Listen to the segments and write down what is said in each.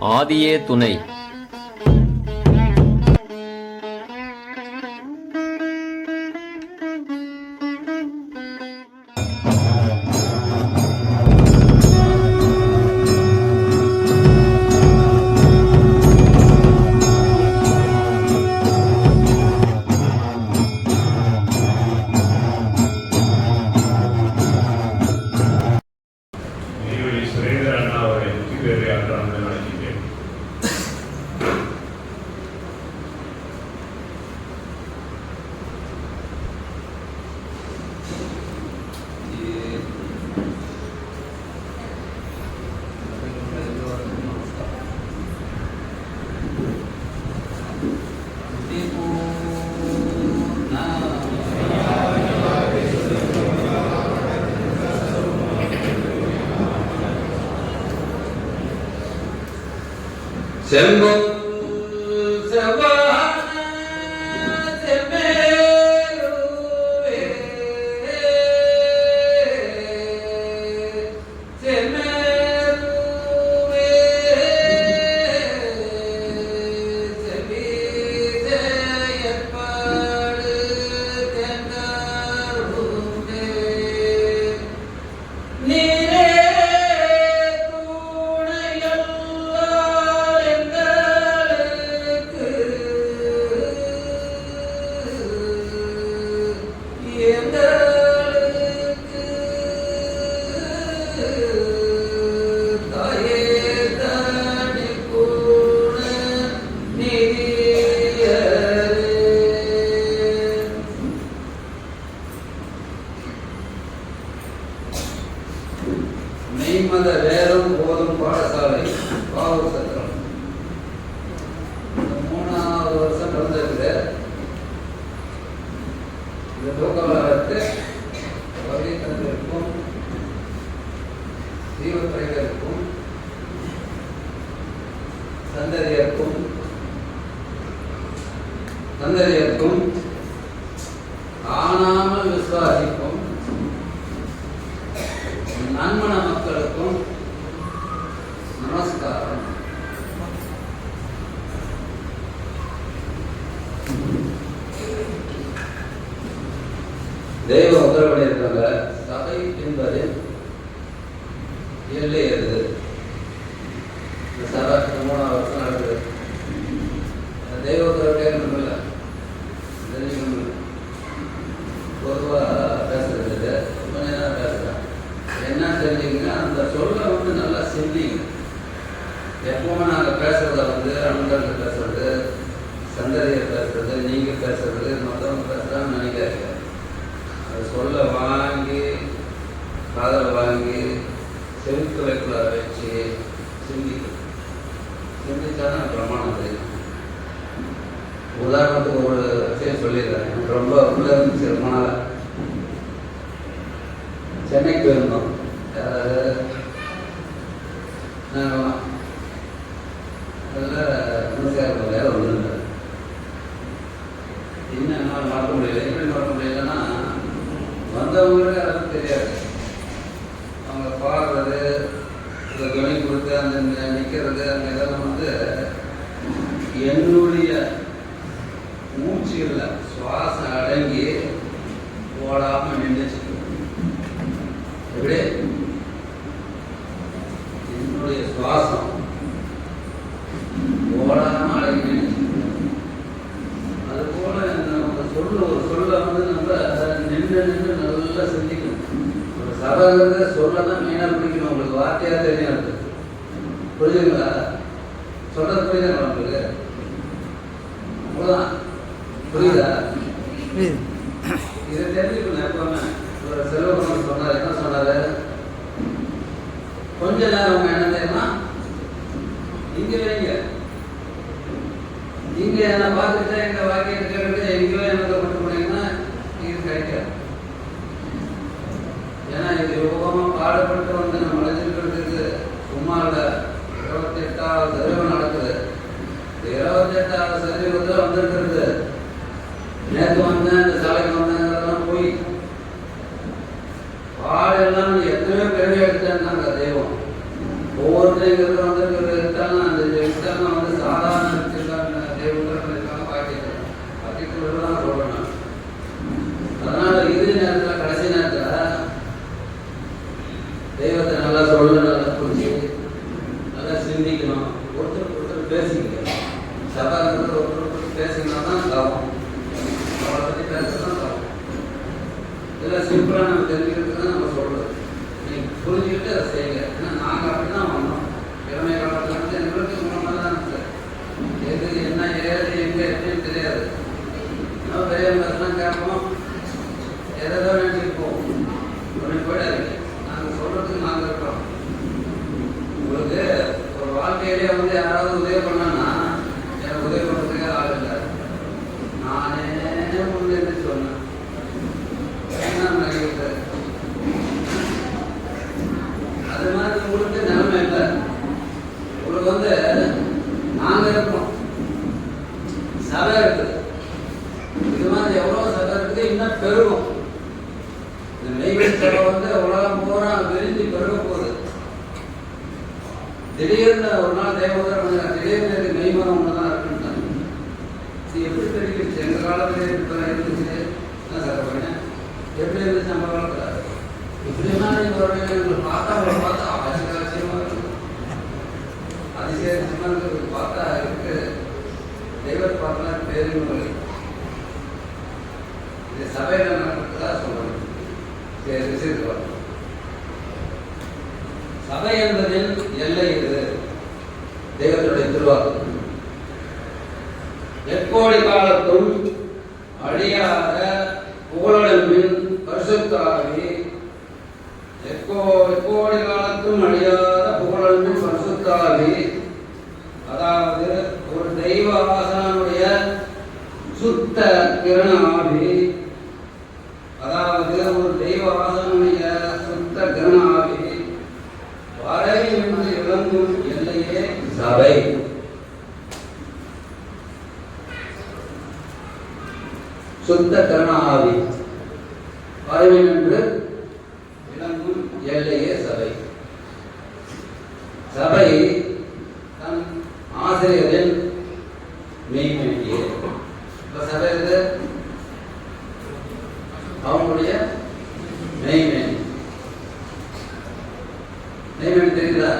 ஆதியே துணை. 前锋 história தெரிஞ்சுக்கங்க. அந்த சொல்ல வந்து நல்லா செஞ்சீங்க எப்பவுமே நாங்கள் பேசுகிறத வந்து அண்ணன் பேசுறது சந்ததியை பேசுறது நீங்கள் பேசுறது மற்றவங்க பேசுகிறான்னு நினைக்காதீங்க. அது சொல்ல வாங்கி காதல் வாங்கி செவித்துளைக்குள்ள வச்சு சிந்திக்கணும். சிந்திச்சாதான் பிரமாணம் தெரியும். உதாரணத்துக்கு ஒரு விஷயம் சொல்லிடுறேன். எனக்கு ரொம்ப உள்ள இருந்துச்சு ரொம்ப நாளா. சென்னைக்கு போயிருந்தோம். நமஸ்காரம் வேலை வந்துருந்தேன் என்ன என்னால் முடியல எப்படி மாற்ற முடியலன்னா வந்தவங்களுக்கு யாருக்கும் தெரியாது அவங்க பாடுறது இந்த துணை கொடுத்து அந்த நிற்கிறது அந்த இதெல்லாம் வந்து என்னுடைய மூச்சு இல்லை சுவாசம் அடங்கி ஓடாம நின்றுச்சு எப்படி என்னுடைய சுவாசம் ஓடாம அடங்கி நின்றுச்சு அது போல நம்ம சொல்ல ஒரு சொல்ல வந்து நம்ம நின்று நின்று நல்லா சிந்திக்கணும். ஒரு சபைங்கிறத சொல்ல தான் மெயினாக பிடிக்கணும் உங்களுக்கு வார்த்தையாக தெரியும் இருக்குது புரியுதுங்களா சொல்றது புரியுதுங்களா உங்களுக்கு? அவ்வளோதான் புரியுதா? புரியுது. ஒருத்தர் தான் லாபம். அவளை பற்றி பேசுறது தான் லாபம். இதெல்லாம் சிம்பிளாக நம்ம தெரிஞ்சுக்கிறது தான் நம்ம சொல்கிறது நீங்கள் புரிஞ்சுக்கிட்டு அதை செய்யுங்க. ஏன்னா நாங்கள் அப்படி தான் வந்தோம். இளமை காலத்தில் வந்து எங்களுக்கு மூலமாக தான் இருந்தது எது என்ன ஏது எங்கே எப்படின்னு தெரியாது. நம்ம பெரியவங்கெல்லாம் கேட்போம். எதை நினச்சிட்டு போவோம் ஒன்று போயிடாதீங்க நாங்கள் சொல்கிறதுக்கு நாங்கள் இருக்கிறோம் உங்களுக்கு ஒரு வாழ்க்கையிலே வந்து யாராவது உதவி பண்ணான்னா எனக்கு உதவி பண்ணுறதுக்கே ஆள் இல்லை நானே முன்னேறி சொன்னேன் என்ன நினைக்கிறது அது மாதிரி உங்களுக்கு நிலைமை இல்லை உங்களுக்கு வந்து நாங்கள் இருக்கோம் சபை இருக்குது இது மாதிரி எவ்வளோ சபை இருக்குது இன்னும் பெருகும் இந்த மெய்வெளி சபை வந்து உலகம் பூரா விரிஞ்சு பெருக போகுது திடீர்னு ஒரு நாள் தேவதர் வந்தாங்க திடீர்னு இது மெய்மரம் ஒன்று தான் இருக்குன்ட்டாங்க இது எப்படி தெரிவிச்சு எங்கள் காலத்துல இப்போ இருந்துச்சு என்ன சார் பண்ணேன் எப்படி இருந்துச்சு நம்ம காலத்தில் இப்படிலாம் நீங்கள் ஒரு எங்களை பார்த்தா அவங்களை பார்த்தா ஆச்சரிய ஆச்சரியமா இருக்கும் பார்த்தா இருக்கு. தெய்வத்தை பார்த்தா பேருன்னு இது சபையில் நடக்கிறதா சொல்லணும் சரி சபை என்பதின் எல்லை இது. தெய்வத்துடைய திருவாக்கு. எக்கோடி காலத்தும் அழியாத புகழமின் பரிசுத்தாவி எக்கோ எக்கோடி காலத்தும் அழியாத புகழமின் பரிசுத்தாவி அதாவது ஒரு தெய்வ ஆசானுடைய சுத்த கிரண ஆவி அதாவது ஒரு தெய்வ ஆசானுடைய சுத்த கிரண ஆவி வரை என்று விளங்கும் எல்லையே சபை சுத்த கருண ஆவி வரைவன் என்று விளங்கும் எல்லையே சபை சபை தன் ஆசிரியரின் மெய்மையே இப்ப சபை இது அவங்களுடைய மெய்மை மெய்மை தெரியுதா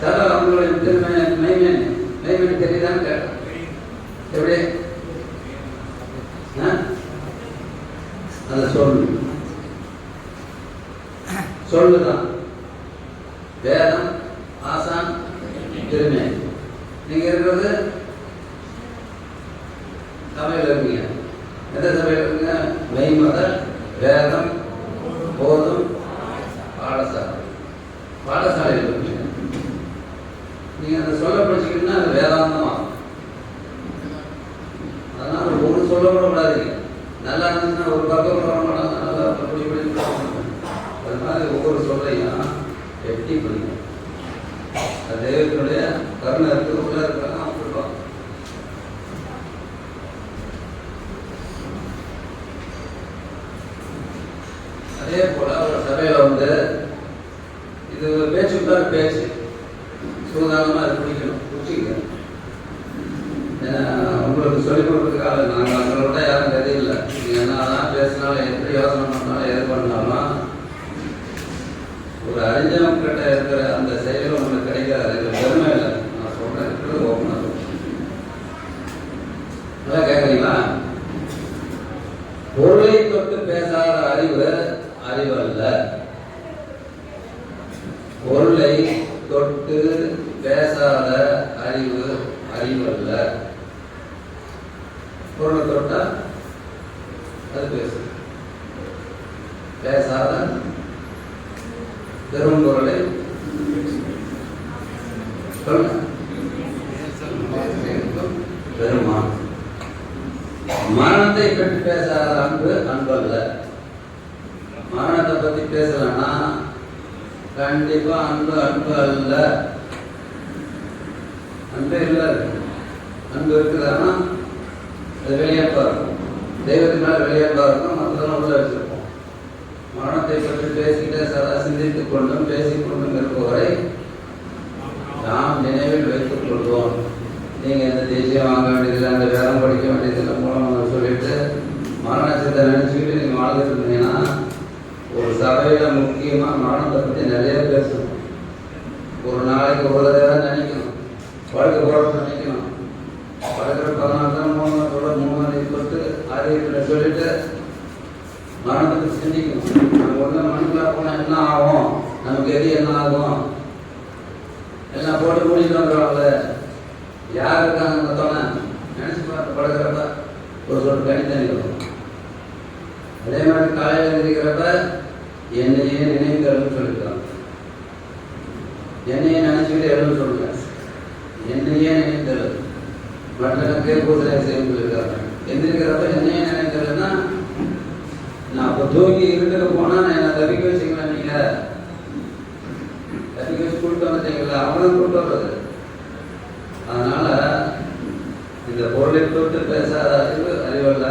சபை அவங்களுடைய திருமை மெய்மை மெய்மை தெரியுதான்னு கேட்டேன் எப்படி ஆ? அதை சொல்லு சொல்லுதான் வேதம் ஆசான் திருமை நீங்க இருக்கிறது சபையில் இருக்கீங்க எந்த சபையில் இருக்கீங்க மெய்மத வேதம் போதும் பாடசாலை பாடசாலையில் இருக்கீங்க நீங்க அந்த சொல்ல படிச்சுக்கிட்டீங்கன்னா அது வேதாந்தம் ஆகும் அதனால ஒரு சொல்ல கூட விடாதீங்க நல்லா இருந்துச்சுன்னா ஒரு பக்கம் வர மாட்டாங்க நல்லா படி படி போகணும். அது மாதிரி ஒவ்வொரு சொல்லையும் எட்டி படிக்கணும் அது தெய்வத்தினுடைய கருணை இருக்கு உள்ள இருக்காங்க அப்படிப்பாங்க அதே போல ஒரு சபையில வந்து இது ஒரு பேச்சு தான் பேச்சு சூதானமா அது பிடிக்கணும் பிடிச்சிக்கணும் ஏன்னா, உங்களுக்கு சொல்லிக் கொடுக்கறதுக்காக நாங்கள் அவங்களோட யாரும் தெரியல நீங்கள் என்னதான் பேசினாலும் எப்படி யோசனை பண்ணாலும் எது பண்ணாலும் ஒரு அறிஞர்கிட்ட இருக்கிற அந்த செயல் உங்களுக்கு கிடைக்காது இது பெருமை இல்லை நான் சொல்றேன் இருக்கிறது ஓப்பனாக நல்லா கேட்குறீங்களா பொருளை தொட்டு பேசாத அறிவு அறிவு அல்ல பொருளை தொட்டு பேசாத அறிவு அறிவு அல்ல பொருளை தொட்டா அது பேசு பேசாத பெரும் பொருளை பெருமான் மரணத்தை பற்றி பேசாத அன்பு அன்பு மரணத்தை பத்தி பேசலன்னா கண்டிப்பா அன்பு அன்பு அல்ல. அன்பே இல்லை. அன்பு இருக்குதானா? அது வெளியேப்பா இருக்கும். தெய்வத்துக்கு மேல வெளியேப்பா இருக்கும். மற்றதெல்லாம் உள்ள வச்சிருக்கும். மரணத்தை பற்றி பேசிக்கிட்டே சதா சிந்தித்துக் கொண்டும் பேசிக்கொண்டும் இருப்பவரை நாம் நினைவில் வைத்துக் கொள்வோம். நீங்க இந்த தேசியம் வாங்க வேண்டியதில்லை அந்த வேதம் படிக்க வேண்டியதில்லை மூலம் சொல்லிட்டு மரணத்தை நினைச்சுக்கிட்டு நீங்க வாழ்ந்துட்டு இருந்தீங்கன்னா ஒரு சபையில முக்கியமா மரணத்தை பத்தி நிறைய பேசணும் நாளைக்கு ஒரு தடவை நினைக்கணும் வாழ்க்கை போகிறப்ப நினைக்கணும் படுக்கிற பதினாலு தான் மூணு சொல்ல மூணு மணி தொட்டு அறிவிப்பில் சொல்லிட்டு மரணத்தை சிந்திக்கணும் நம்ம ஒன்று மனுக்குள்ள போனால் என்ன ஆகும் நமக்கு எது என்ன ஆகும் எல்லாம் போட்டு முடிச்சுட்டு வந்துடுவாங்கல்ல யார் இருக்காங்க மொத்தம்னா நினச்சி பார்த்து படுக்கிறப்ப ஒரு அதே மாதிரி காலையில் எழுந்திருக்கிறப்ப என்னையே நினைவுகள்னு சொல்லிக்கலாம் என்னையே நினைச்சுக்கிட்டு எழுந்து சொல்லுங்க என்னையே நினைத்தல் மற்றவனுக்கே பூசனை செய்யும் சொல்லியிருக்காங்க எந்திரிக்கிறப்ப என்னையே நினைத்தல்னா நான் இப்போ தூங்கி இருந்துட்டு போனால் நான் என்னை தவிக்க வச்சுக்கலாம் நீங்கள் தவிக்க வச்சு கூப்பிட்டு வந்துட்டீங்களா அவங்களும் கூப்பிட்டு வர்றது அதனால் இந்த பொருளை தொட்டு பேசாத அறிவு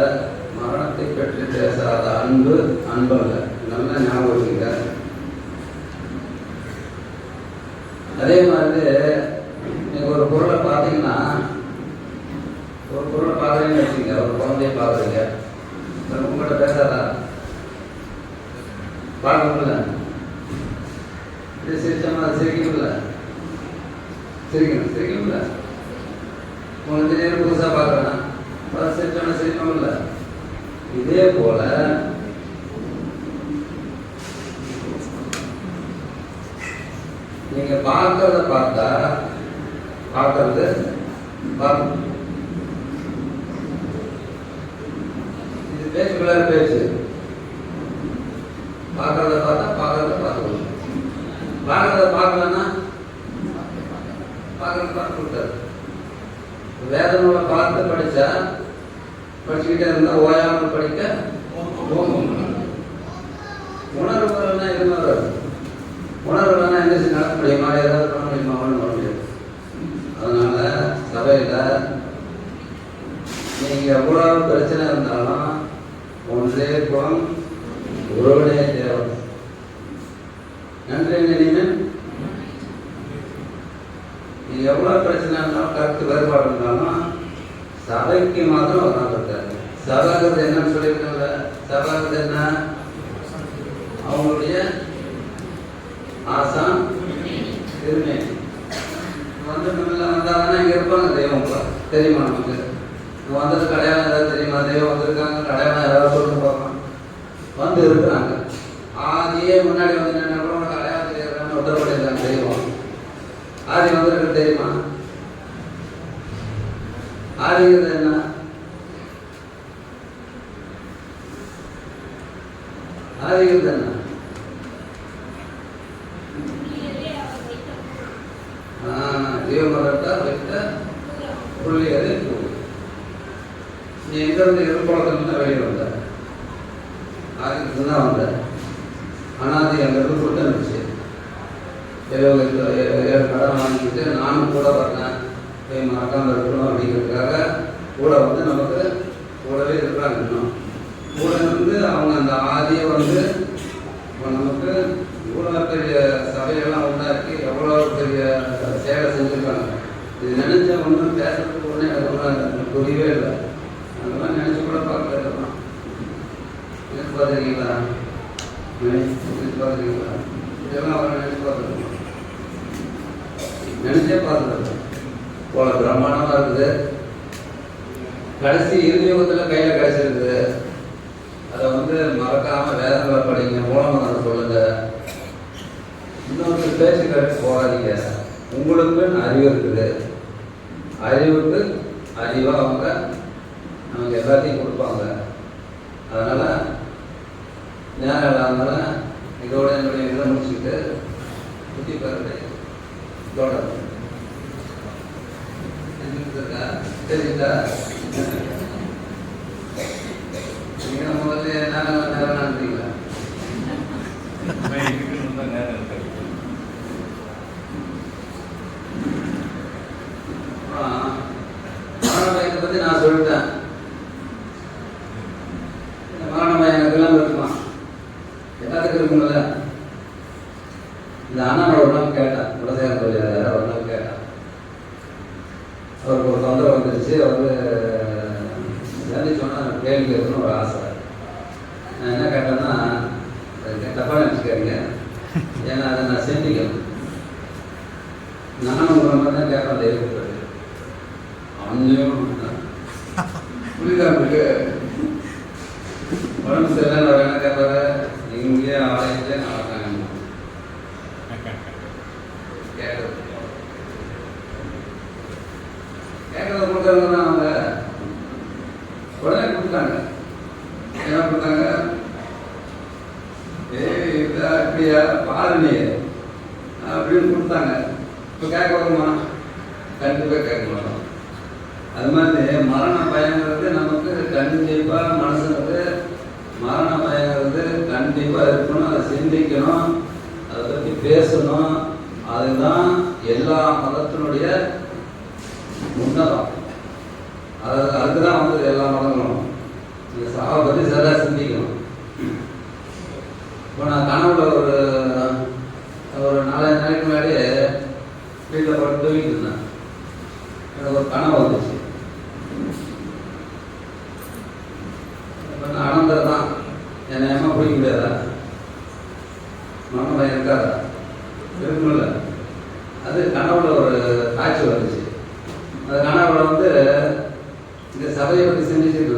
மரணத்தை பற்றி பேசாத அன்பு அன்பல்ல. நல்லா ஞாபகம் அதே மாதிரி நீங்க ஒரு பொருளை பார்த்தீங்கன்னா ஒரு பொருளை பார்க்குறீங்கன்னு வச்சுங்க ஒரு குழந்தைய பார்க்குறீங்க. உங்கள்கிட்ட பேசாதா? பார்க்கல இது சிரிச்சமா அது சிரிக்கணும்ல சிரிக்கணும் சிரிக்கணும்ல உங்களுக்கு நேரம் புதுசாக பார்க்குறேன் அது சிரிச்சோன்னா சிரிக்கணும்ல இதே போல நீங்க பார்க்கறத பார்த்தா பார்க்கறது பார்க்கணும் இது பேச்சுக்குள்ளார பேச்சு. பார்க்கறத பார்த்தா பார்க்கறத பார்க்கணும். பார்க்கறத பார்க்கலன்னா பார்க்கறத பார்க்க கொடுத்தாரு. வேத நூலை பார்த்து படிச்சா படிச்சுக்கிட்டே இருந்தா ஓயாமல் படிக்க ஓங்கும் உணர்வுகள்னா எதுவும் வராது. உணர்வுகள்னா எந்திரிச்சு நடக்க முடியுமா? ஏதாவது சபையில் நீங்க எவ்வளவு பிரச்சனை இருந்தாலும் ஒன்றே குலம் ஒருவனே தேவன். நன்றி நினைவன். நீங்க எவ்வளவு பிரச்சனை இருந்தாலும் கருத்து வேறுபாடு இருந்தாலும் சபைக்கு மாத்திரம் ஒரு நாள் சபாங்கிறது என்னன்னு சொல்லியிருக்கல சபாங்கிறது என்ன? அவங்களுக்கு வந்தாங்கன்னா இங்க தெய்வம் தெரியுமா நமக்கு? இங்கே வந்தது கடையாளம் ஏதாவது தெரியுமா? தெய்வம் வந்திருக்காங்க கடையாளம் ஏதாவது சொல்லுங்க பார்க்கலாம் வந்து இருக்கிறாங்க. ஆதியே முன்னாடி வந்து என்ன கூட உனக்கு அடையாளம் தெரியாதுன்னு உத்தரப்பட்டிருக்காங்க தெய்வம். ஆதி வந்திருக்கு தெரியுமா? ஆதிங்கிறது என்ன? வந்து நமக்கு பேச்சு கேட்டு போகாதீங்க. உங்களுக்கு அறிவு இருக்குது. அறிவுக்கு அறிவாக அவங்க நமக்கு எல்லாத்தையும் கொடுப்பாங்க. அதனால் நேரம் இல்லாமல் இதோட என்னுடைய இதை முடிச்சுட்டு புத்தி பாருங்க தொடரும் தெரிஞ்சுக்கிட்டா தெரியுதா நீங்க முதல்ல நேரம் நேரம் நன்றீங்களா அப்புறம் மரண பத்தி நான் சொல்லிட்டேன். புரியுதா உங்களுக்கு? உடம்பு சரியில்லை உடனே கேட்பாரு இங்கே ஆலயத்தை நடக்கிறாங்க கேட்கறது கேட்கறது கொடுக்குறாங்கன்னா சிந்திக்கணும் அதை பற்றி பேசணும். அதுதான் எல்லா மதத்தினுடைய முன்னதம் அது அதுக்கு தான் வந்து எல்லா மதங்களும். நீங்கள் சாவை பற்றி சரியாக சிந்திக்கணும். இப்போ நான் கனவுல ஒரு ஒரு நாலஞ்சு நாளைக்கு முன்னாடியே வீட்டில் படுத்து தூங்கிட்டு இருந்தேன். ஒரு கனவு வந்துச்சு. இருக்காதா இருக்கும்ல. அது கனவுல ஒரு காட்சி வந்துச்சு. அது கனவுல வந்து இந்த சபையை பற்றி சிந்திச்சுட்டு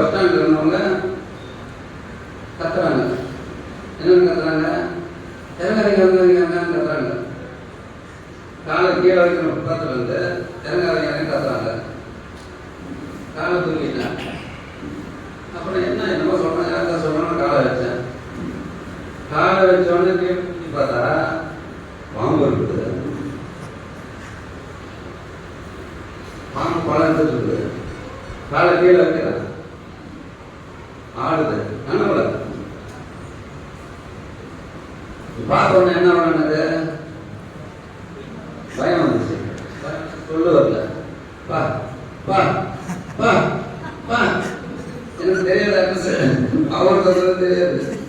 பஸ் இருந்தவங்க கத்துறாங்க. என்னென்னு கத்துறாங்க? இறங்குறீங்க இறங்குறீங்க கத்துறாங்க. காலை கீழே வைக்கிற பக்கத்தில் வந்து பார்த்த என்ன பண்ணது? பயம் வந்துச்சு. சொல்லு வரல. பா பா பா பா எனக்கு தெரியாத அவருக்கு தெரியாது.